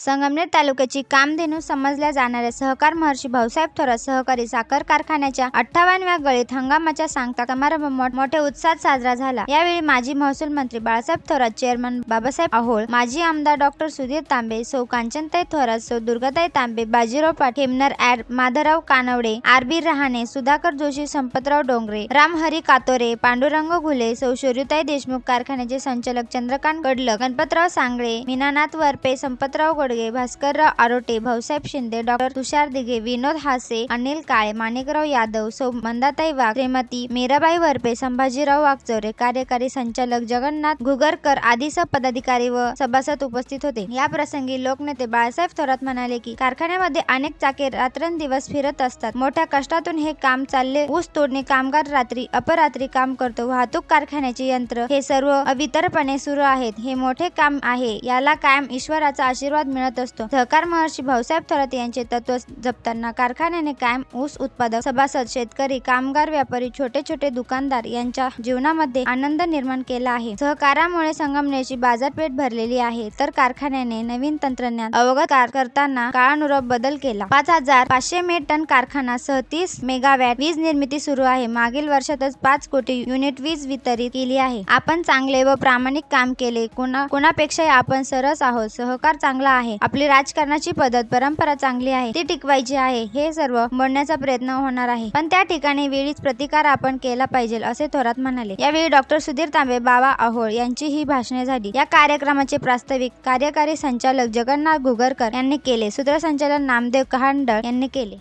संगमनेर तालुक्याची कामधेनू समजल्या जाणाऱ्या सहकार महर्षी भाऊसाहेब थोरात सहकारी साखर कारखान्याच्या अठ्ठावन्नव्या गळीत हंगामाच्या सांगता समारंभ मोठ्या उत्साहात साजरा झाला. यावेळी माजी महसूल मंत्री बाळासाहेब थोरात चेअरमन बाबासाहेब आहोळ माजी आमदार डॉक्टर सुधीर तांबे सौ कांचनताई थोरात सौ दुर्गाताई तांबे बाजीराव पाटील हेमनर ऍड माधवराव कानवडे आरबी रहाणे सुधाकर जोशी संपतराव डोंगरे रामहरी कातोरे पांडुरंग घुले सौ शोरुताई देशमुख कारखान्याचे संचालक चंद्रकांत गडलक गणपतराव सांगळे मीनानाथ वरपे संपतराव गोडगे भास्करराव आरोटे भाऊसाहेब शिंदे डॉक्टर तुषार दिघे विनोद हासे अनिल काळे माणिकराव यादव सौ मंदाताई वाघ श्रीमती मीराबाई वरपे संभाजीराव वाघचौरे कार्यकारी संचालक जगन्नाथ घुगरकर आदी सब पदाधिकारी व सभासद उपस्थित होते. या प्रसंगी लोकनेते बाळासाहेब थोरात म्हणाले की कारखान्यामध्ये अनेक चाके रात्रंदिवस फिरत असतात. मोठ्या कष्टातून हे काम चालले. ऊस तोडणी कामगार रात्री अपरात्री काम करतो. वाहतूक कारखान्याचे यंत्र हे सर्व अवितरपणे सुरू आहेत. हे मोठे काम आहे. याला कायम ईश्वराचा आशीर्वाद मिळत असतो. सहकार महर्षी भाऊसाहेब थोरात यांचे तत्व जपताना कारखान्याने कायम ऊस उत्पादक सभासद शेतकरी कामगार व्यापारी छोटे छोटे दुकानदार यांच्या जीवनामध्ये आनंद निर्माण केला आहे. सहकारामुळे संगमनेरची बाजारपेठ भरलेली आहे. तर कारखान्याने नवीन तंत्रज्ञान अवगत करताना काळानुरूप बदल केला. पाच हजार पाचशे मे टन कारखाना सह तीस मेगावॅट वीज निर्मिती सुरू आहे. मागील वर्षातच पाच कोटी युनिट वीज वितरित केली आहे. आपण चांगले व प्रामाणिक काम केले. कोणा कोणापेक्षाही आपण सरस आहोत. सहकार चांगला आहे. आपली राजकारणाची पद्धत परंपरा चांगली आहे ती टिकवायची आहे हे सर्व म्हणण्याचा प्रयत्न होणार आहे. पण त्या ठिकाणी वेळीच प्रतिकार आपण केला पाहिजे असे थोरात म्हणाले. यावेळी डॉक्टर सुधीर तांबे बाबा आहोळ यांची ही भाषणे झाली. या कार्यक्रमाचे प्रास्ताविक कार्यकारी संचालक जगन्नाथ घुगरकर यांनी केले. सूत्रसंचालन नामदेव कहांडळ यांनी केले.